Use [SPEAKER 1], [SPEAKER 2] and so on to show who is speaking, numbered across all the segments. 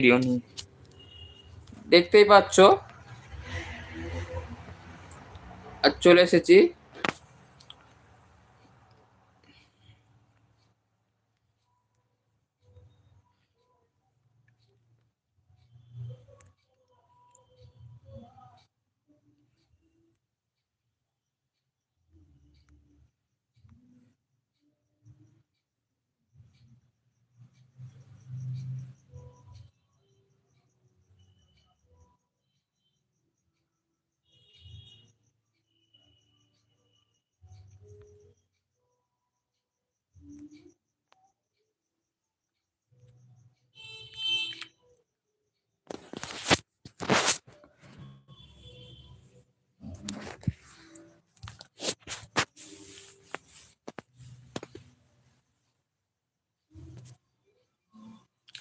[SPEAKER 1] Video দেখতেই পাচ্ছ? আর চলে এসেছি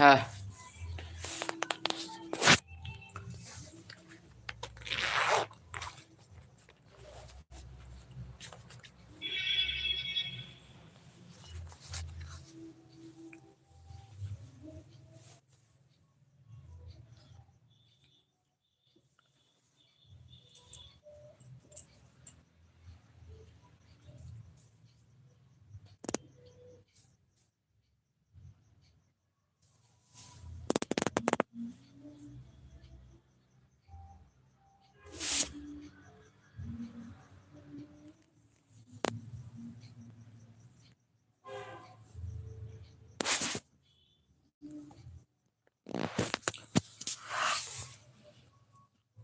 [SPEAKER 1] হ্যাঁ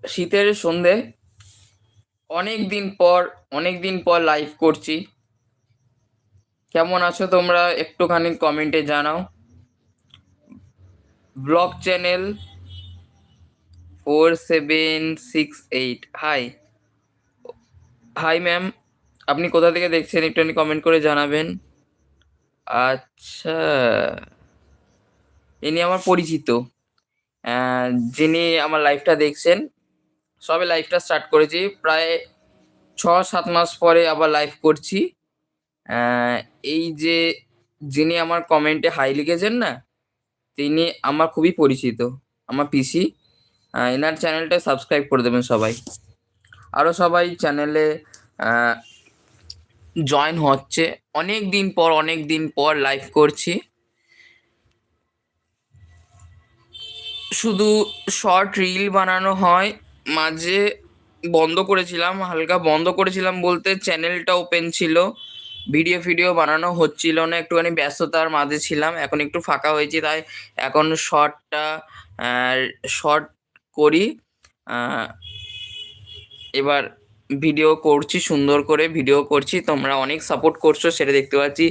[SPEAKER 1] শীতের সন্ধে। অনেক দিন পর অনেক দিন পর লাইভ করছি। কেমন আছো তোমরা? একটুখানি কমেন্টে জানাও। Blog channel four seven six eight hi hi ma'am আপনি কোথা থেকে দেখছেন একটুখানি কমেন্ট করে জানাবেন। আচ্ছা। ইনি আমার পরিচিত। যিনি আমার লাইফটা দেখছেন সবে লাইভটা স্টার্ট করেছি। প্রায় ছ সাত মাস পরে আবার লাইভ করছি। এই যে যিনি আমার কমেন্টে হাই লিখেছেন না, তিনি আমার খুবই পরিচিত, আমার পিসি এনার চ্যানেলটা সাবস্ক্রাইব করে দেবেন সবাই। আরও সবাই চ্যানেলে জয়েন হচ্ছে। অনেক দিন পর, অনেক দিন পর লাইভ করছি। শুধু শর্ট রিল বানানো হয় মাঝে বন্ধ করেছিলাম, হালকা বন্ধ করেছিলাম বলতে চ্যানেলটা ওপেন ছিল। ভিডিও ফিডিও বানানো হচ্ছিল না, একটুখানি ব্যস্ততার মাঝে ছিলাম, এখন একটু ফাঁকা হয়েছি, তাই এখন শর্টটা শর্ট করি। এবার ভিডিও করছি, সুন্দর করে ভিডিও করছি, তোমরা অনেক সাপোর্ট করছ, সেটা দেখতে পাচ্ছি।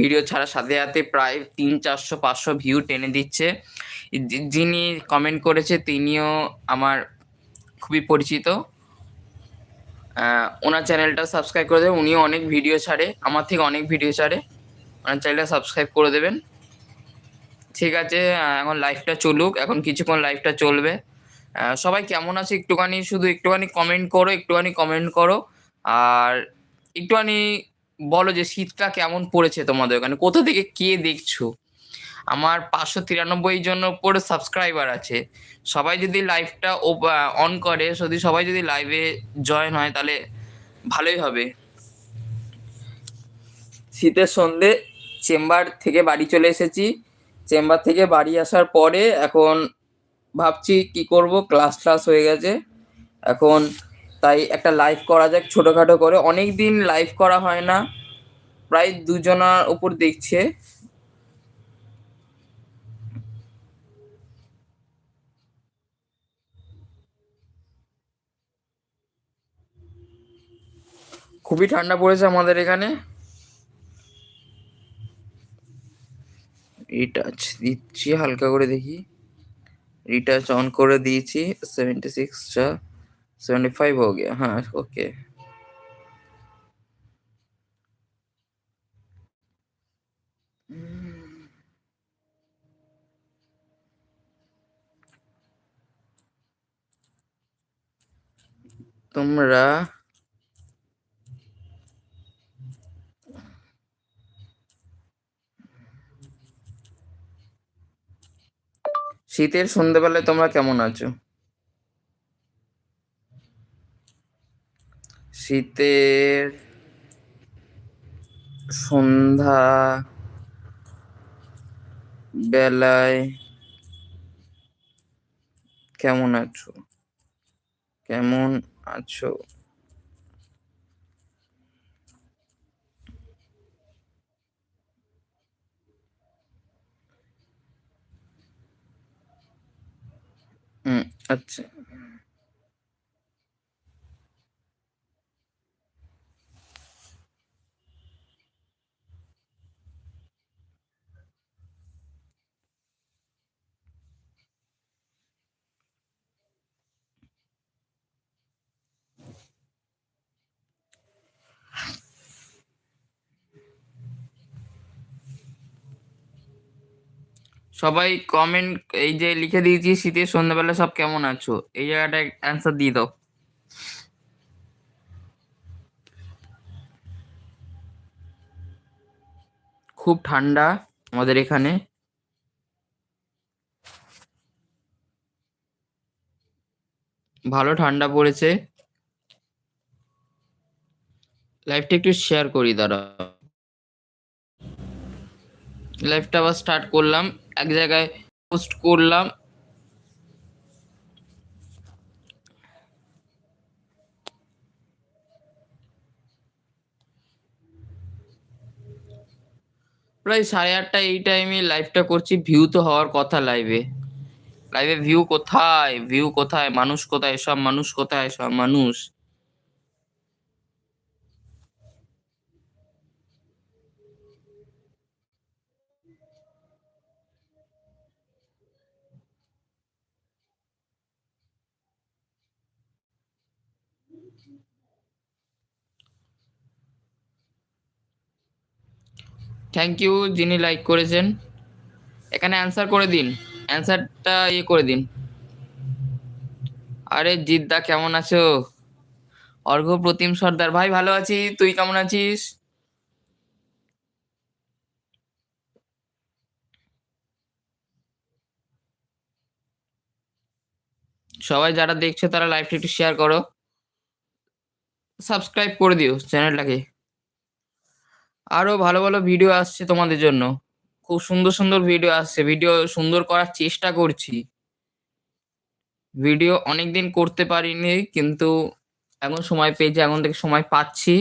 [SPEAKER 1] ভিডিও ছাড়া সাথে সাথে প্রায় তিন, চারশো, পাঁচশো ভিউ টেনে দিচ্ছে। যিনি কমেন্ট করেছে, তিনিও আমার খুবই পরিচিত। ওনার চ্যানেলটা সাবস্ক্রাইব করে দেবেন। উনিও অনেক ভিডিও ছাড়ে, আমার থেকে অনেক ভিডিও ছাড়ে। ওনার চ্যানেলটা সাবস্ক্রাইব করে দেবেন। ঠিক আছে এখন লাইভটা চলুক। এখন কিছুক্ষণ লাইভটা চলবে। সবাই কেমন আছে? একটুখানি শুধু একটুখানি কমেন্ট করো, একটুখানি কমেন্ট করো। আর একটুখানি বলো যে শীতটা কেমন পড়েছে তোমাদের ওখানে? কোথা থেকে কে দেখছ? আমার পাঁচশো তিরানব্বই জন উপরে সাবস্ক্রাইবার আছে। সবাই যদি লাইভটা অন করে, যদি সবাই যদি লাইভে জয়েন হয়, তাহলে ভালোই হবে। শীতের সন্ধে চেম্বার থেকে বাড়ি চলে এসেছি। চেম্বার থেকে বাড়ি আসার পরে এখন ভাবছি কি করব ক্লাস ক্লাস হয়ে গেছে। এখন তাই একটা লাইভ করা যাক ছোটোখাটো করে। অনেক দিন লাইভ করা হয় না। প্রায় দুজনার উপর দেখছে। খুবই ঠান্ডা পড়েছে আমাদের এখানে। রিটাচ দিচ্ছি হালকা করে দেখি। রিটাচ অন করে দিয়েছি সেভেন্টি সিক্সটা সেভেন্টি ফাইভ হো গিয়া হ্যাঁ ওকে তোমরা শীতের সন্ধ্যেবেলায় তোমরা কেমন আছো? শীতের সন্ধ্যা বেলায় কেমন আছো? কেমন আছো? হুম আচ্ছা। সবাই কমেন্ট এই যে লিখে দিয়েছি, শীতের সন্ধ্যাবেলা সব কেমন আছো? এই জায়গাটা অ্যান্সার দিয়ে দাও। খুব ঠান্ডা আমাদের এখানে। ভালো ঠান্ডা পড়েছে। লাইভটা একটু শেয়ার করি দাঁড়া লাইভটা আবার স্টার্ট করলাম। এক জায়গায় পোস্ট করলাম। প্রায় সাড়ে আটটা এই টাইমে লাইভটা করছি। ভিউ তো হওয়ার কথা লাইভে লাইভে ভিউ কোথায়? ভিউ কোথায়? মানুষ কোথায়? সব মানুষ কোথায়? সব মানুষ। থ্যাংক ইউ যিনি লাইক করেছেন। এখানে অ্যান্সার করে দিন। অ্যান্সারটা ইয়ে করে দিন। আরে জিদ্দা, কেমন আছো? অর্ঘ প্রতিম সর্দার, ভাই ভালো আছি, তুই কেমন আছিস? সবাই যারা দেখছ তারা লাইভটা একটু শেয়ার করো। সাবস্ক্রাইব করে দিও চ্যানেলটাকে আরও ভালো ভালো ভিডিও আসছে তোমাদের জন্য। খুব সুন্দর সুন্দর ভিডিও আসছে। ভিডিও সুন্দর করার চেষ্টা করছি। ভিডিও অনেক দিন করতে পারিনি, কিন্তু এখন সময় পেয়েছি, এখন থেকে সময় পাচ্ছি।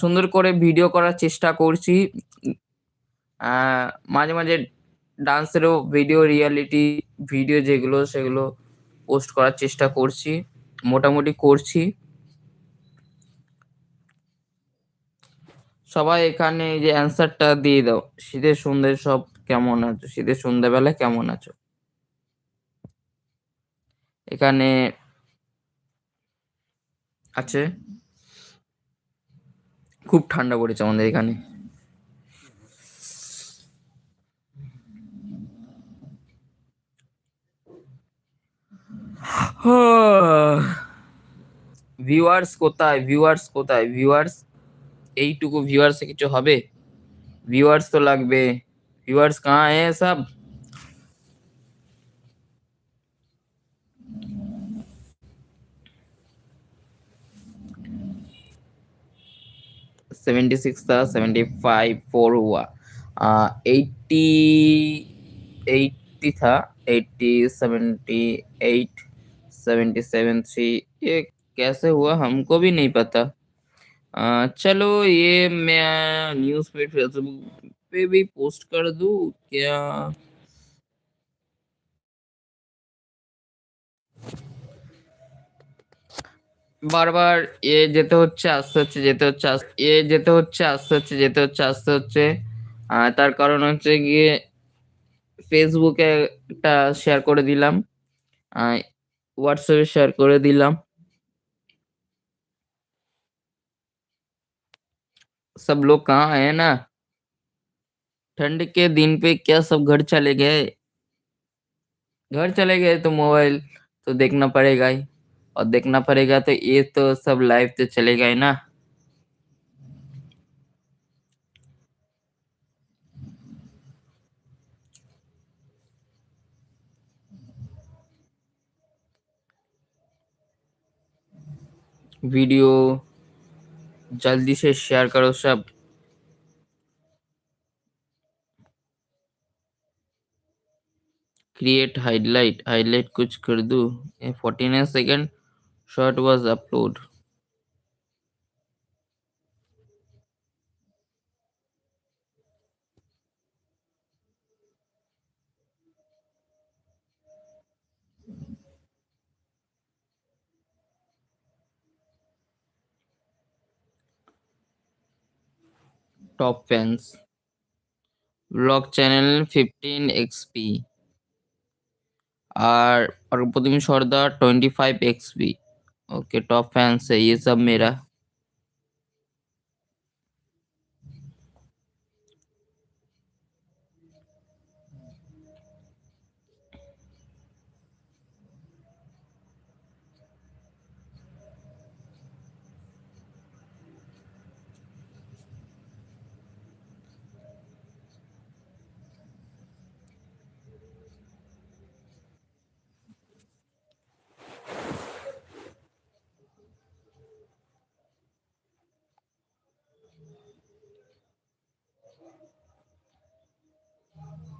[SPEAKER 1] সুন্দর করে ভিডিও করার চেষ্টা করছি। মাঝে মাঝে ডান্সেরও ভিডিও রিয়ালিটি ভিডিও যেগুলো, সেগুলো পোস্ট করার চেষ্টা করছি। মোটামুটি করছি। সবাই এখানে এই যে অ্যান্সারটা দিয়ে দাও। শীতের সন্ধ্যে সব কেমন আছো? শীতের সন্ধ্যাবেলা কেমন আছো? এখানে আছে। খুব ঠান্ডা পড়েছে আমাদের এখানে। ভিউয়ার্স কোথায়? ভিউয়ার্স কোথায়? ভিউয়ার্স এইটুকু ভিউয়ার্সে কিছু হবে ভিউয়ার্স তো লাগবে ভিউয়ার্স কাহা হ্যাঁ সব सेवेंटी सिक्स था सेवेंटी फाइव फोर हुआ एट्टी एट्टी था eighty seventy eight seventy seven three ये कैसे हुआ हमको भी नहीं पता आ, चलो ये मैं न्यूज़ पे फेसबुक पे भी पोस्ट कर दूं क्या বারবার এ যেতে হচ্ছে আসতে হচ্ছে যেতে হচ্ছে আস- এ যেতে হচ্ছে আসতে হচ্ছে যেতে হচ্ছে আসতে হচ্ছে আহ, তার কারণ হচ্ছে গিয়ে ফেসবুকে একটা শেয়ার করে দিলাম হোয়াটসঅ্যাপে শেয়ার করে দিলাম सब लोग कहाँ है ना? ठंड के दिन पे क्या सब घर चले गए? घर चले गए तो मोबाइल तो देखना पड़ेगा ही। और देखना पड़ेगा तो ये तो सब लाइव तो चलेगा गए ना। वीडियो जल्दी से शेयर करो सब क्रिएट हाईलाइट हाईलाइट कुछ कर दूं ये 49 second short was upload top fans vlog channel 15 xp और और Pradeep Sardar 25 xp okay top fans है ये सब मेरा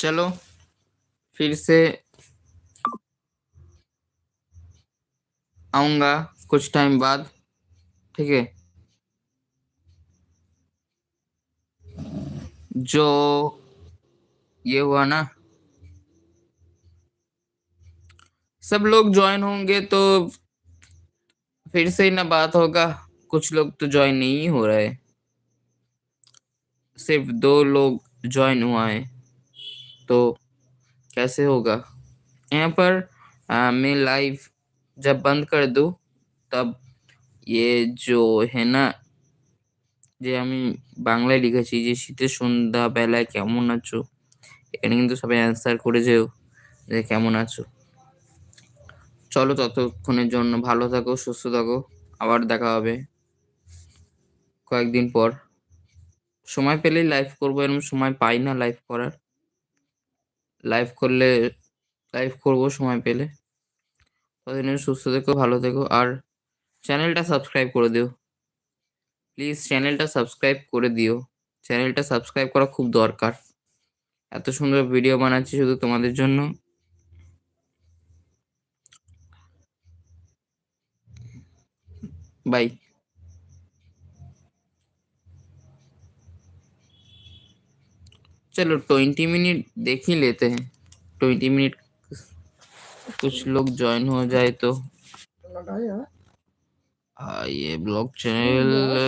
[SPEAKER 1] चलो, फिर से आऊँगा कुछ टाइम बाद, ठीक है? जो ये हुआ ना, सब लोग ज्वाइन होंगे तो फिर से ही ना बात होगा। कुछ लोग तो ज्वाइन नहीं हो रहे। सिर्फ़ दो लोग ज्वाइन हुआ है। तो कैसे होगा यहाँ पर आ, मैं लाइव जब बंद कर दूँ तब ये जो है না যে আমি বাংলায় লিখেছি যে শীতের সন্ধ্যা বেলায় কেমন আছো এখানে কিন্তু সবাই অ্যান্সার করে যেও যে কেমন আছো চলো ততক্ষণের জন্য ভালো থাকো সুস্থ থাকো আবার দেখা হবে কয়েকদিন পর সময় পেলেই লাইভ করবো এরকম সময় পাই না লাইভ করার লাইভ করলে লাইভ করব সময় পেলে। ততদিন সুস্থ থেকো, ভালো থেকো, আর চ্যানেলটা সাবস্ক্রাইব করে দিও। প্লিজ চ্যানেলটা সাবস্ক্রাইব করে দিও। চ্যানেলটা সাবস্ক্রাইব করা খুব দরকার। এত সুন্দর ভিডিও বানাচ্ছি শুধু তোমাদের জন্য। बाय चलो ट्वेंटी मिनट देख ही लेते हैं। ट्वेंटी मिनट कुछ लोग ज्वाइन हो जाए तो। हाँ ये ब्लॉग चैनल।